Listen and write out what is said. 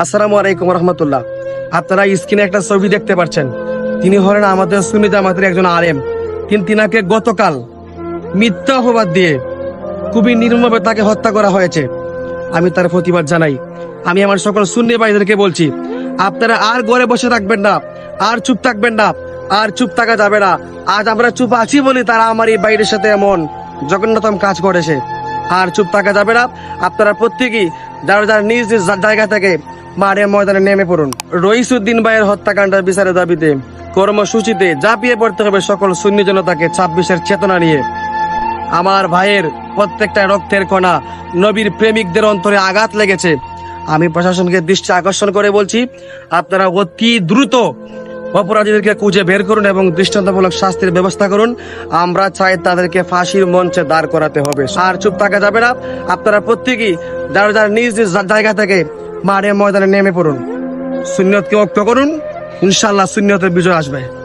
আসসালামু আলাইকুম রহমতুল্লাহ। আপনারা স্ক্রিনে একটা ছবি দেখতে পাচ্ছেন। তিনি হলেন আমাদের সুনিতা মাতের একজন আলেম। কিন্তু তিনাকে গতকাল মিথ্যা অপবাদ দিয়ে খুবই নির্মভাবে তাকে হত্যা করা হয়েছে। আমি তার প্রতিবাদ জানাই। আমি আমার সকল সুন্নি ভাইদেরকে বলছি, আপনারা আর ঘরে বসে থাকবেন না, আর চুপ থাকবেন না, আর চুপ থাকা যাবে না। আজ আমরা চুপ আছি বলে তারা আমার এই বাইরের সাথে এমন জঘন্যতম কাজ করেছে। আর চুপ থাকা যাবে না। আপনারা প্রত্যেকেই যারা যারা নিজ নিজ জায়গা থেকে মাঠে ময়দানে নেমে পড়ুন। রইসুদ্দিন ভাইয়ের হত্যাকাণ্ডের বিচারের দাবিতে কর্মসূচিতে ঝাঁপিয়ে পড়তে হবে সকল সুন্নি জনতাকে ছাব্বিশের চেতনা নিয়ে। আমার ভাইয়ের প্রত্যেকটা রক্তের কণা নবীর প্রেমিকদের অন্তরে আঘাত লেগেছে। আমি প্রশাসনকে দৃষ্টি আকর্ষণ করে বলছি, আপনারা অতি দ্রুত অপরাধীদেরকে খুঁজে বের করুন এবং দৃষ্টান্তমূলক শাস্তির ব্যবস্থা করুন। আমরা চাই তাদেরকে ফাঁসির মঞ্চে দাঁড় করাতে হবে। আর চুপ থাকা যাবে না। আপনারা প্রত্যেকেই যারা যারা নিজ নিজ জায়গা থেকে মাঠে ময়দানে নেমে পড়ুন। সুন্নতকে অক্ত করুন। ইনশাল্লাহ সুন্নতের বিজয় আসবে।